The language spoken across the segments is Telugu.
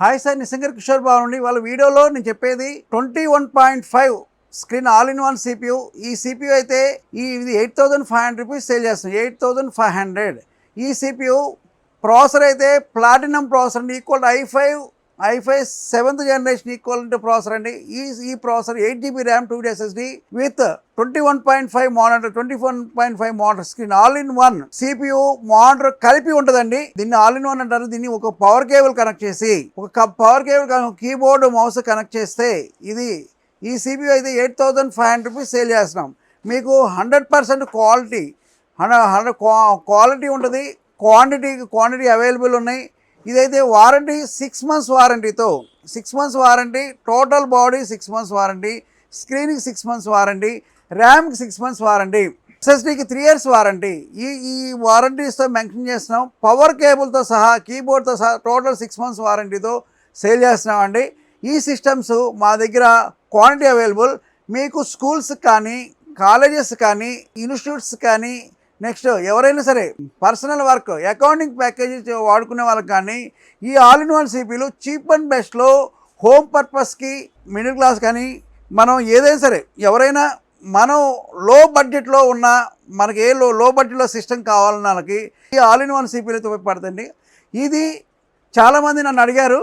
హాయ్ సార్ నిసంగర్ కిషోర్ బాబు నుండి. వాళ్ళ వీడియోలో నేను చెప్పేది twenty one point five screen all in one CPU ఈ సిపియు అయితే ఈ ఇది eight thousand five hundred rupees sale చేస్తుంది. Eight thousand five hundred. ఈ సిపియు ప్రాసెసర్ అయితే ప్లాటినం ప్రాసెసర్ అండి. Equal I five I five seventh generation equal processor అండి. ఈ ఈ processor eight GB RAM two SSD with twenty one point five monitor twenty one point five monitor screen all in one CPU monitor కలిపి ఉంటుందండి. దీన్ని ఆల్ ఇన్ వన్ అంటారు. దీన్ని ఒక పవర్ కేబుల్ కనెక్ట్ చేసి ఒక power cable keyboard mouse connect చేస్తే ఇది ఈ సిపియు అయితే eight thousand five hundred rupees sale చేస్తున్నాం. మీకు hundred percent quality hundred hundred quality ఉంటుంది. క్వాంటిటీ క్వాంటిటీ అవైలబుల్ ఉన్నాయి. ఇదైతే warranty six months వారంటీతో six months warranty total body six months warranty స్క్రీన్కి six months warranty ర్యామ్కి సిక్స్ మంత్స్ వారంటీ ఎస్ఎస్డీకి త్రీ ఇయర్స్ వారంటీ. ఈ ఈ వారంటీస్తో మెన్షన్ చేస్తున్నాం. పవర్ కేబుల్తో సహా కీబోర్డ్తో సహా టోటల్ సిక్స్ మంత్స్ వారంటీతో సేల్ చేస్తున్నామండి. ఈ సిస్టమ్స్ మా దగ్గర క్వాంటిటీ అవైలబుల్. మీకు స్కూల్స్ కానీ కాలేజెస్ కానీ ఇన్స్టిట్యూట్స్ కానీ నెక్స్ట్ ఎవరైనా సరే పర్సనల్ వర్క్ అకౌంటింగ్ ప్యాకేజెస్ వాడుకునే వాళ్ళకి కానీ ఈ ఆల్ ఇన్ వన్ సిపిలు చీప్ అండ్ బెస్ట్లో హోమ్ పర్పస్కి మిడిల్ క్లాస్ కానీ మనం ఏదైనా సరే ఎవరైనా మనం లో బడ్జెట్లో ఉన్న మనకి ఏ లో లో బడ్జెట్లో సిస్టమ్ కావాలన్న వాళ్ళకి ఈ ఆల్ ఇన్ వన్ సిపీలతో ఉపయోగపడుతుంది ఇది చాలామంది నన్ను అడిగారు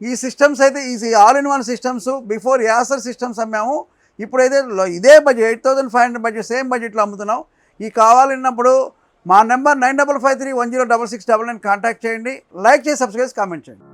ఈ సిస్టమ్స్ అయితే ఈ all in one systems before Acer systems అమ్మాము ఇప్పుడైతే ఇదే budget eight thousand five hundred budget same బడ్జెట్లో అమ్ముతున్నాం. ఈ కావాలన్నప్పుడు మా number nine double five three one zero double six double nine contact చేయండి. లైక్ చేసి సబ్స్క్రైబ్ కామెంట్ చేయండి.